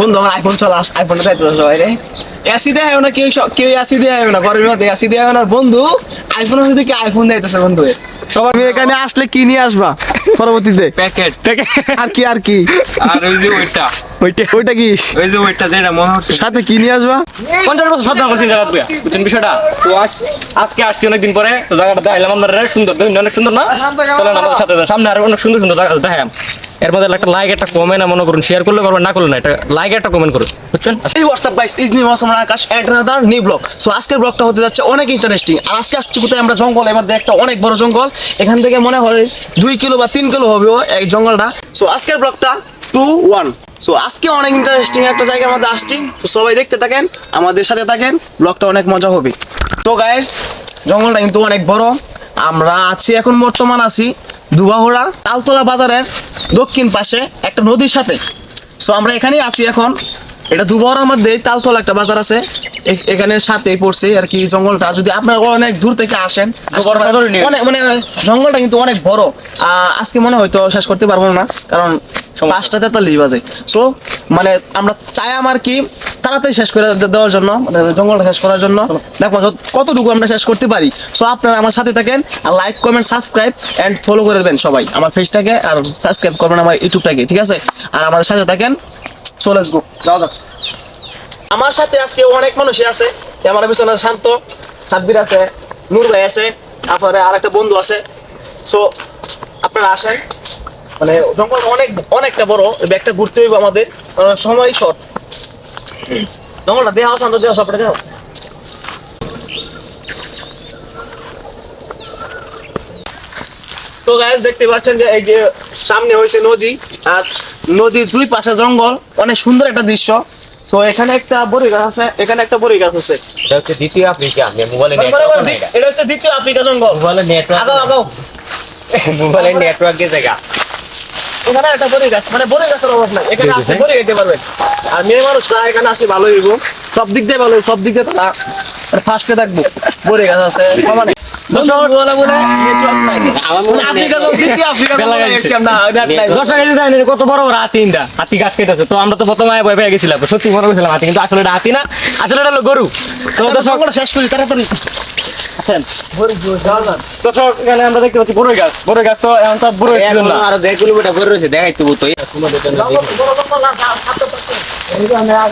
বন্ধু আমার আইফোন চলা আইফোনটা চাইতে সবাই রে এসি দেয় না কেউ কেউ এসি দেয় না গরমের মধ্যে এসি দেয় না। বন্ধু আইফোন আছে দেখে আইফোন দিতেছে বন্ধু। সবার তুমি এখানে আসলে কি নিয়ে আসবা পরবর্তীতে? প্যাকেট আর কি আর কি? আর ওই যে ওইটা। ওইটা ওইটা কি? ওই যে ওইটা যেটা মনে হচ্ছে। সাথে কি নিয়ে আসবা? পঞ্চাশ বছর সাধনা করছি জায়গা বুয়া বুঝছেন বিষয়টা? তো আজ আজকে আসছি অনেকদিন পরে। তো জায়গাটা দেখাইলাম আমরা সুন্দর দেখুন অনেক সুন্দর না? চলেন আমাদের সাথে সামনে আরও অনেক সুন্দর সুন্দর জায়গা দেখাম এর মধ্যে একটা লাইক একটা কমেন্ট মনে করুন শেয়ার করলে করবেন, না করলে না এটা লাইক একটা কমেন্ট করুন, বুঝছেন? এই WhatsApp guys is me Mousum Akash and another new blog so আজকের ব্লগটা হতে যাচ্ছে অনেক ইন্টারেস্টিং আর আজকে আসছি কোথায়? আমরা জঙ্গল, এবার একটা অনেক বড় জঙ্গল। এখান থেকে মনে হয় দুই কিলো বা তিন কিলো হবে এই জঙ্গলটা। সো আজকের ব্লগটা টু ওয়ান সো আজকে অনেক ইন্টারেস্টিং একটা জায়গার মধ্যে আসছি। তো সবাই দেখতে থাকেন, আমাদের সাথে থাকেন ব্লগটা অনেক মজা হবে। তো গাইস জঙ্গলটা কিন্তু অনেক বড়। আমরা আছি এখন, বর্তমান আছি দুবাহড়া তালতলা বাজারের দক্ষিণ পাশে একটা নদীর সাথে। সো আমরা এখানেই আছি এখন। এটা দুবরার মধ্যে তালতলা একটা বাজার আছে। এখানে সাথেই পড়ছে আর কি জঙ্গলটা। যদি আপনারা অনেক দূর থেকে আসেন নিয়ে। অনেক মানে জঙ্গলটা কিন্তু অনেক বড়। আজকে মনে হয়তো শেষ করতে পারব না কারণ পাঁচটা তেতাল্লিশ বাজে। সো মানে আমরা চাই আমার কি তাড়াতাড়ি শেষ করে দেওয়ার জন্য মানে জঙ্গলটা শেষ করার জন্য। দেখো কতটুকু আমরা শেষ করতে পারি। সো আপনারা আমার সাথে থাকেন আর like comment subscribe and follow করে দেবেন সবাই আমার ফেসটাকে আর সাবস্ক্রাইব করবেন আমার ইউটিউবটাকে ঠিক আছে? আর আমাদের সাথে থাকেন। সো লেটস গো যাক আমার সাথে আজকে অনেক মানুষই আছে আমার পিছনে শান্ত, সাব্বির আছে, নূর ভাই আছে, তারপরে আর একটা বন্ধু আছে। সো আপনারা আসেন। মানে জঙ্গল অনেক, অনেকটা বড় ব্যাগটা ঘুরতে হইব আমাদের। সময় শর্ট জঙ্গলটা দেওয়া শান্ত দেওয়া সবটা দেওয়া তো গাইস দেখতে পাচ্ছেন যে এই যে সামনে হয়েছে নদী, আর নদীর দুই পাশে জঙ্গল। অনেক সুন্দর একটা দৃশ্য। তো এখানে একটা বড়ি গাছ আছে এখানে একটা বড়ি গাছ আছে। এটা হচ্ছে দ্বিতীয় আফ্রিকা মোবাইলে নেটওয়ার্ক দি- এটা হচ্ছে দ্বিতীয় আফ্রিকা জঙ্গল। মোবাইলে নেটওয়ার্ক আগাও আগাও। মোবাইলে নেটওয়ার্ক দিয়ে জায়গা। এখানে একটা বড়ি গাছ মানে বড়ি গাছের অভাব নাই। এখানে আপনি বড়ি খেতে পারবেন আর মেয়ে মানুষরা এখানে আসলে ভালো হইব। সব দিক দিয়ে ভালো সব দিক দিয়ে তারা ফার্স্টে থাকব বড়ি গাছ আছে। কত বড় বড় হাতি ইন্দা। হাতি গাছ খেতেছে তো আমরা তো প্রথমে ভয় পেয়ে গেছিলাম। সত্যি মনে করছিলাম হাতি কিন্তু আসলে হাতি না। আসলে এটা হলো গরু। তো শেষ করি তাড়াতাড়ি। আছেন? দর্শক এখানে আমরা দেখতে পাচ্ছি বড়ই গাছ। বড়ই গাছ তো এখন তো বড় সিজন না। আর দেড় কিলোমিটার করে রয়েছে দেখাই তো। তো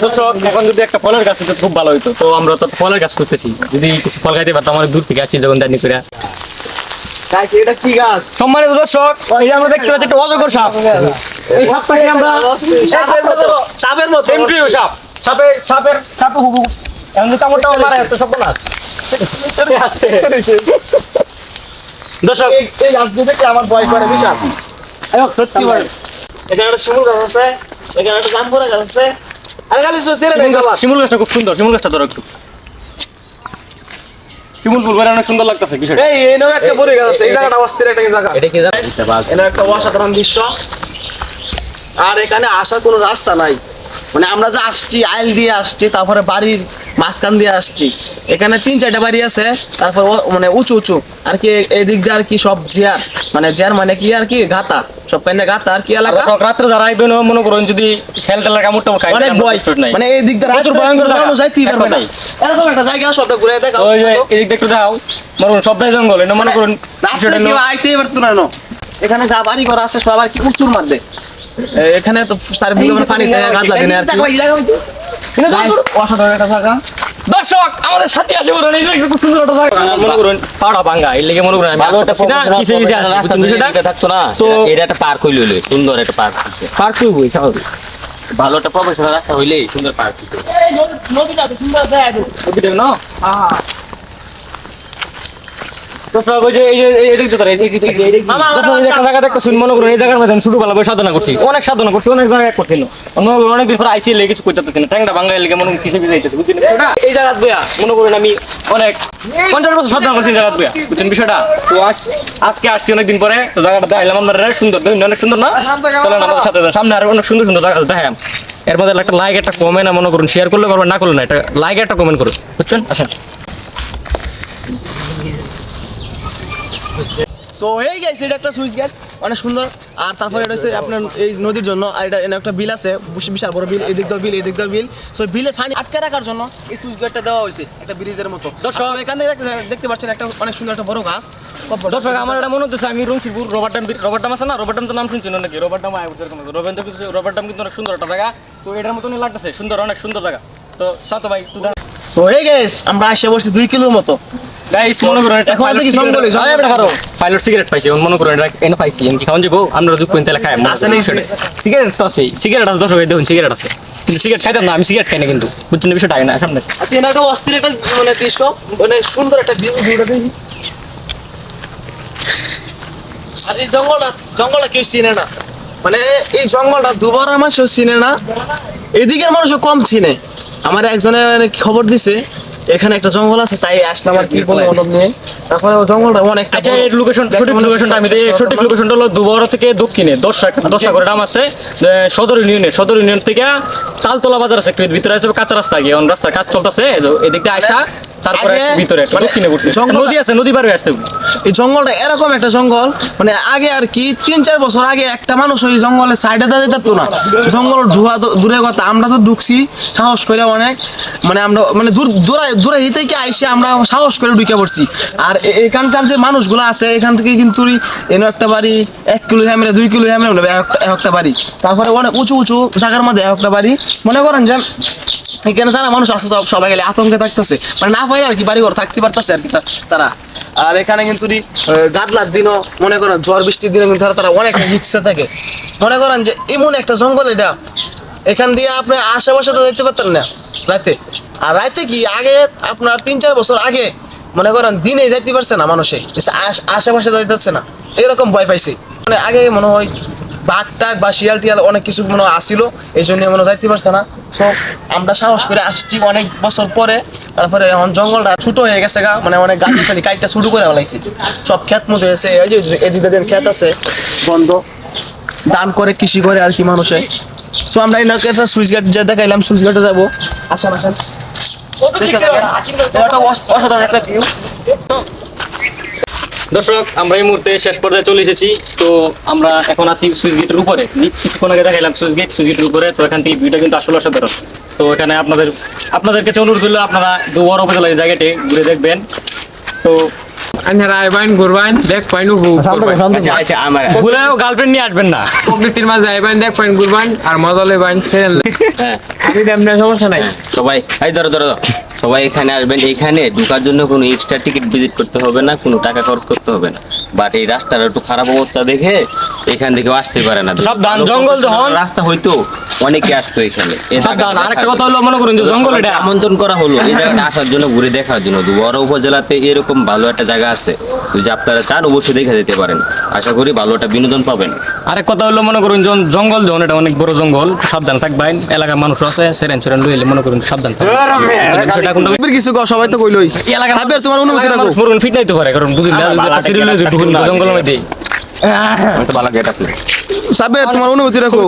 দর্শক এখন যদি একটা ফলের গাছ হতো খুব ভালো হতো তো আমরা তো ফলের গাছ খুঁজতেছি। যদি কিছু ফল খাইতে পারতাম অনেক দূর থেকে আসছি যখন জানি করে এটা কি গাছ? সম্মানিত দর্শক এই আমরা দেখতে পাচ্ছি একটা অজগর সাপ। এই সাপটাকে আমরা সাপের মতো। সাপের সাপ। সাপের সাপের সাপে হুবু এখন তো কামড়টাও মারা তো সব না দর্শক এই- এই গাছ আমার ভয় করে বিশাল? সত্যি ভয় এখানে একটা শিমুল গাছ আছে এখানে একটা জাম্বুরা গাছ আছে। আরে খালি শিমুল গাছটা খুব সুন্দর শিমুল গাছটা ধরো একটু। শিমুল ফুল বের অনেক সুন্দর লাগতেছে এই এই নামে একটা বড়ি গাছ আছে এই জায়গাটা অস্থির একটা জায়গা। এটা কি জানো এটা একটা অসাধারণ দৃশ্য। আর এখানে আসার কোনো রাস্তা নাই। মানে আমরা যে আসছি আইল দিয়ে আসছি তারপরে বাড়ির মাঝখান দিয়ে আসছি। এখানে তিন চারটা বাড়ি আছে তারপর মানে উঁচু উঁচু। আর কি এই দিক দিয়ে আর কি সব জিয়ার। মানে জিয়ার মানে কি আর কি? গাতা। সব পেন্দে গাতা। আর কি এলাকা? রাত্রে যারা আইবেন মনে করুন যদি খেল টেলার কামড় টামড় খাই অনেক ভয়। মানে এই দিক দিয়ে রাত্রে ভয়ঙ্কর জায়গা। মানুষ যাইতেই পারবে না। এরকম একটা জায়গা সব ঘুরে দেখা ওই যে এই দিক যাও মনে করুন সবটাই জঙ্গল এটা মনে করুন রাত্রে কেউ আইতেই পারতো না এখানে যা বাড়ি ঘর আছে সব আবার কি উঁচুর মধ্যে। এখানে তো চারিদিকে মানে পানি গাছ লাগে না আর কি। অসাধারণ একটা জায়গা। দর্শক আমাদের সাথে আসে বলুন এই খুব সুন্দর একটা জায়গা। মনে করুন পাড়া ভাঙ্গা এর লেগে মনে করুন আমি ভালো একটা রাস্তা থাকতো না। তো- এটা পার্ক হইল সুন্দর একটা পার্ক পার্ক স্বাভাবিক ভালো একটা প্রফেশনাল রাস্তা হইলেই সুন্দর পার্ক এই নদীটা সুন্দর দেখা। যায়। না? আহা। সাধনা করছি। অনেক সাধনা করছি অনেক জায়গায় অনেক দিন পরে আইসি লেগে কিছু করতে পারছি না ট্যাংটা লেগে মনে কিসে এই জায়গা বইয়া মনে করুন আমি অনেক পঞ্চাশ বছর সাধনা করছি এই জায়গা বইয়া বুঝছেন বিষয়টা? তো আজকে আসছি অনেকদিন পরে তো জায়গাটা দেখাইলাম আমরা সুন্দর অনেক সুন্দর না? চলেন আমাদের সাথে সামনে আরও অনেক সুন্দর সুন্দর জায়গা দেখাম এর মধ্যে একটা লাইক একটা কমেন্ট মনে করুন শেয়ার করলে করবেন না করলে না একটা লাইক একটা কমেন্ট করুন বুঝছেন? আসেন। সো এই গেছে এটা একটা সুইচ গেট অনেক সুন্দর। আর তারপরে এটা হচ্ছে আপনার এই নদীর জন্য আর এটা একটা বিল আছে বিশ- বিশাল বড় বিল এদিক দিয়ে বিল এদিক দিয়ে বিল। সো বিলের পানি আটকে রাখার জন্য এই সুইচ গেটটা দেওয়া হয়েছে একটা ব্রিজের মতো। দর্শক- এখান থেকে দেখতে- পাচ্ছেন একটা অনেক সুন্দর একটা বড় গাছ। দর্শক আমার এটা মনে হচ্ছে আমি রংশিপুর রোবার ডাম রোবার ডাম আছে না? রোবার ডাম তো নাম শুনছেন নাকি? রোবার ডাম আয় এরকম রোবার ডাম কিন্তু রোবার ডাম কিন্তু অনেক সুন্দর একটা জায়গা। তো এটার মতনই লাগতেছে সুন্দর অনেক সুন্দর জায়গা। তো শান্ত ভাই। সো এই গেস আমরা বসছি দুই কিলোর মতো। গাইস মনে করুন এটা এখন দেখি জঙ্গলে, জঙ্গলে। পাইলট সিগারেট পাইছি মনে করুন এটা এনে পাইছি কি খাওয়ান যাব? আমরা যুগ পয়েন্ট তেলে খাই আছে? সিগারেট তো আছে সিগারেট আছে দর্শক দেখুন সিগারেট আছে। কিন্তু সিগারেট খাইতাম না আমি সিগারেট খাই না কিন্তু বুঝছেন বিষয়টা আগে না সামনে। এটা একটা অস্থির একটা মানে দৃশ্য মানে সুন্দর একটা ভিউ ভিউটা দেখি। আর এই জঙ্গলটা জঙ্গলটা কেউ চিনে না। মানে এই জঙ্গলটা দুবার মানুষও চিনে না এদিকের মানুষও কম চিনে। আমার একজনে মানে খবর দিছে এখানে একটা জঙ্গল আছে তাই আসলাম আর কি কোনো অনুভব নিয়ে তারপরে জঙ্গলটা অনেকটা আচ্ছা। এর লোকেশন সঠিক লোকেশনটা আমি দিই সঠিক লোকেশনটা হলো দুবড় থেকে দক্ষিণে দশটা দশটা করে নাম আছে সদর ইউনিয়নের সদর ইউনিয়ন থেকে তালতলা বাজার আছে ভিতরে আছে কাঁচা রাস্তা গিয়ে এখন রাস্তার কাজ চলতেছে এদিক দিয়ে আসা তারপরে আগে ভিতরে মানে দক্ষিণে পড়ছে নদী আছে নদী পার আসতে। এই জঙ্গলটা এরকম একটা জঙ্গল মানে আগে আর কি তিন চার বছর আগে একটা মানুষ ওই জঙ্গলের সাইডে দাঁড়িয়ে থাকতো না। জঙ্গল ধোয়া দূরে কথা, আমরা তো ঢুকছি, সাহস করে অনেক মানে আমরা মানে দূর দূরে দূরে হিতে কি আইসে আমরা সাহস করে ঢুকে পড়ছি। আর এখানকার যে মানুষগুলো আছে, এখান থেকে কিন্তু এনো একটা বাড়ি, এক কিলো হ্যামরে দুই কিলো হ্যামরে এক- একটা বাড়ি। তারপরে অনেক উঁচু উঁচু জায়গার মধ্যে একটা বাড়ি। মনে করেন যে, এখানে যারা মানুষ আছে সব, সবাই গেলে আতঙ্কে থাকতেছে। মানে না পারে আর কি বাড়ি ঘর থাকতে পারতেছে আর কি তারা। আর এখানে কিন্তু গাদলার দিনও মনে করেন ঝড় বৃষ্টির দিনে কিন্তু তারা অনেক রিক্সা থাকে। মনে করেন যে এমন একটা জঙ্গল এটা। এখান দিয়ে আপনি আশেপাশে তো দেখতে পারতেন না রাতে। আর রাতে কি আগে আপনার তিন চার বছর আগে, মনে করেন দিনে যাইতে পারছে না মানুষে। আশেপাশে যাইতে পারছে না। এরকম ভয় পাইছে। মানে আগে মনে হয় বাঘ টাক বা শিয়াল টিয়াল অনেক কিছু মনে আসিল, এই জন্য মনে যাইতে পারছে না। সো আমরা সাহস করে আসছি অনেক বছর পরে। তারপরে এখন জঙ্গলটা ছোট হয়ে গেছে গা মানে অনেক গাছ গাছালি কাইটটা শুরু করে ফেলাইছি। সব ক্ষেত মধ্যে এসে এই যে এদিকে দেন ক্ষেত আছে। বন্ধ। দান করে কৃষি করে আর কি মানুষে। সো আমরা এই একটা সুইচ গেট যে দেখাইলাম সুইচ গেটে যাব। আসেন আসেন। অসাধারণ একটা ভিউ দর্শক আমরা এই মুহূর্তে শেষ পর্যায়ে চলে এসেছি। তো আমরা এখন আছি সুইচ গেটের উপরে। কিছুক্ষণ আগে দেখাইলাম সুইচ গেট সুইচ গেটের উপরে। তো এখান থেকে ভিউটা কিন্তু আসলে অসাধারণ। তো এখানে আপনাদের আপনাদের কাছে অনুরোধ হলো আপনারা দুবার উপজেলার এই জায়গাটি ঘুরে দেখবেন। সো গুরবাইন দেখ পাইন উপভোগ আচ্ছা আচ্ছা আমার ভুলেও গার্লফ্রেন্ড নিয়ে আসবেন না। প্রকৃতির মাঝে আইবেন দেখ পাইন আর মজা হ্যাঁ। আমি সমস্যা নাই। সবাই এই ধরো ধরো। সবাই এখানে আসবেন। এখানে ঢোকার জন্য কোনো এক্সট্রা টিকিট ভিজিট করতে হবে না কোনো টাকা খরচ করতে হবে না। বাট এই রাস্তার একটু খারাপ অবস্থা দেখে এখান থেকে আসতে পারে না। সব ধান জঙ্গল যখন- রাস্তা হইতো অনেকে আসতো এখানে। আরেকটা কথা। হলো মনে করুন যে জঙ্গল এটা- আমন্ত্রণ করা হলো। এই জায়গাটা আসার জন্য ঘুরে দেখার জন্য। বড় উপজেলাতে এরকম ভালো একটা জায়গা আছে। যদি আপনারা চান অবশ্যই দেখে যেতে পারেন। আশা করি ভালো একটা বিনোদন পাবেন। আরেক কথা হলো মনে করুন যখন জঙ্গল যখন এটা অনেক বড় জঙ্গল সাবধান থাকবেন এলাকার মানুষ আছে সেরেন সেরেন লইলে মনে করুন সাবধান থাকবেন কিছু সবাই তো কইলই। সাবির তোমার অনুভূতি রাখো। মানুষ মরুন ফিট নাইতে পারে কারণ বুঝুন না আমার বালা সিরিয়াল ঢুকুন না, জঙ্গলের মধ্যে তো ভালো গেট আপনি সাবির তোমার অনুভূতি রাখো।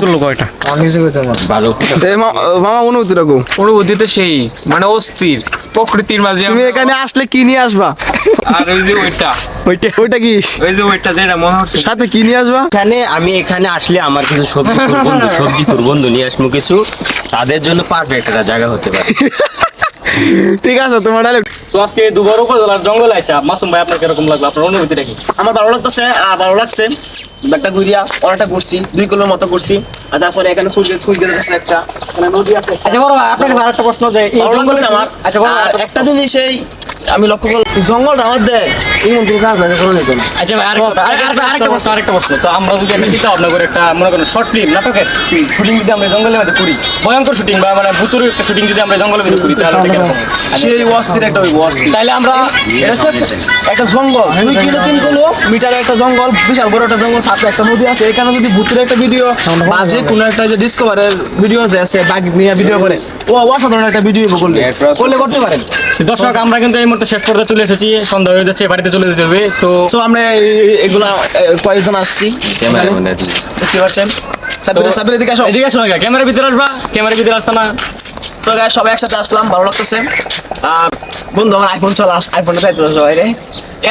ভালো। মামা অনুভূতি রাখো। অনুভূতি তো সেই মানে অস্থির। প্রকৃতির মাঝে তুমি এখানে আসলে কি নিয়ে আসবা? আর ওই যে ওইটা। ওইটা ওইটা কি? ওই যে ওইটা যেটা মনে হচ্ছে। সাথে কি নিয়ে আসবা? এখানে আমি এখানে আসলে আমার কিছু সবজি বন্ধু সবজি বন্ধু নিয়ে আসব কিছু। তাদের জন্য পারফেক্ট একটা জায়গা হতে পারে। ঠিক আছে তোমার ডাইরেক্ট তো আজকে দুবার উপজেলার জঙ্গল আইসা মাসুম ভাই আপনার কীরকম লাগল আপনার অনুভূতিটা কি? আমার ভালো লাগতেছে আর ভালো লাগছে। একটা ঘুরিয়া অনেকটা ঘুরছি দুই কিলোর মতো ঘুরছি। আর তারপরে এখানে সূর্য সূর্য আছে একটা এখানে নদী আছে। আচ্ছা বড় ভাই আপনার আরেকটা প্রশ্ন যে ভালো জঙ্গলে আমার। আচ্ছা আর একটা জিনিস এই আমি লক্ষ্য করলাম জঙ্গলটা আমার দেয় এই মন্ত্র কাজ না কোনো যেত না আচ্ছা ভাই আরেকটা আরেকটা আরেকটা প্রশ্ন আরেকটা প্রশ্ন। তো আমরা যদি একটা চিন্তা ভাবনা করে একটা মনে করেন শর্ট ফিল্ম নাটকের শুটিং যদি আমরা জঙ্গলের মধ্যে করি ভয়ঙ্কর শুটিং বা মানে ভুতুর একটা শুটিং যদি আমরা জঙ্গলের মধ্যে করি তাহলে? সেই অস্থির একটা অস্থির তাইলে আমরা একটা জঙ্গল দুই কিলো তিন কিলো মিটারে একটা জঙ্গল বিশাল বড় একটা জঙ্গল সাথে একটা নদী আছে। এখানে যদি ভূতের একটা ভিডিও বা যে কোনো একটা যে ডিসকভারের ভিডিও যে আছে বাঘ নিয়ে ভিডিও করে ও অসাধারণ একটা ভিডিও করলে। করলে করতে পারেন। দর্শক আমরা কিন্তু এই মুহূর্তে শেষ পর্যায়ে চলে এসেছি। সন্ধ্যা হয়ে যাচ্ছে বাড়িতে চলে যেতে হবে। তো সো আমরা এই- এগুলা কয়েকজন আসছি। ক্যামেরা দেখতে পাচ্ছেন? সাবির সাবির এদিকে আসো। এদিকে আসো ক্যামেরার ভিতরে আসবা? ক্যামেরার ভিতরে আসতা না? তো সবাই একসাথে আসলাম ভালো লাগতেছে। আর বন্ধু আমার আইফোন চলে আস আইফোনটা চাইতে সবাই রে।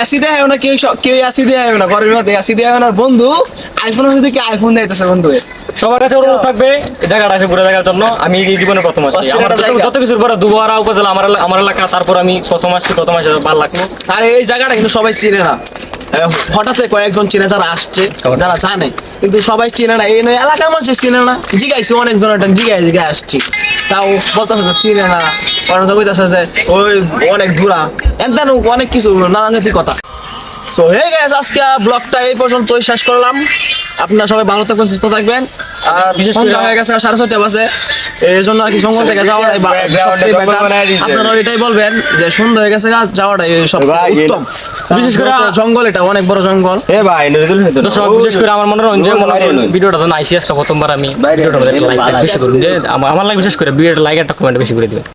এসি দেয় না কেউ কেউ এসি দেয় না ঘরের মধ্যে এসি দেয় না। বন্ধু আইফোন আছে দেখি আইফোন দিতেছে বন্ধু। সবার কাছে অনুরোধ থাকবে জায়গাটা আসে ঘুরে দেখার জন্য। আমি এই জীবনে প্রথম আসছি। আমার যত- কিছুর পরে দুবারা উপজেলা আমার আমার এলাকা তারপর আমি প্রথম আসছি প্রথম আসে ভালো লাগল আর এই জায়গাটা কিন্তু সবাই চিনে না। হঠাৎ কয়েকজন চিনে যারা আসছে যারা জানে কিন্তু সবাই চিনে না। এই নয় এলাকা মানুষ চিনে না। জিগাইছে অনেকজন জিগাই জিগাই আসছি। তাও বলতেছে যে চিনে না। অনেক কইতাছে যে ওই অনেক দূরা এনতেন অনেক কিছু নানান জাতির কথা। তো হে গেছে আজকে ব্লগটা এই পর্যন্তই শেষ করলাম। আপনারা সবাই ভালো থাকবেন সুস্থ থাকবেন। আর বিশেষ করে- হয়ে গেছে সাড়ে ছয়টা বাজে। এই জন্য আর কি জঙ্গল থেকে আপনারা এটাই বলবেন যে সন্ধ্যা হয়ে গেছে যাওয়াটাই সব উত্তম। বিশেষ করে- জঙ্গল এটা অনেক বড় জঙ্গল। এ ভাই না। দর্শক বিশেষ করে আমার মনে হয় মনে ভিডিওটা তো আজকে প্রথমবার আমি ভিডিওটা বেশি করুন যে আমার আমার লাগে বিশেষ করে ভিডিওটা লাইক একটা কমেন্ট বেশি করে দিবেন।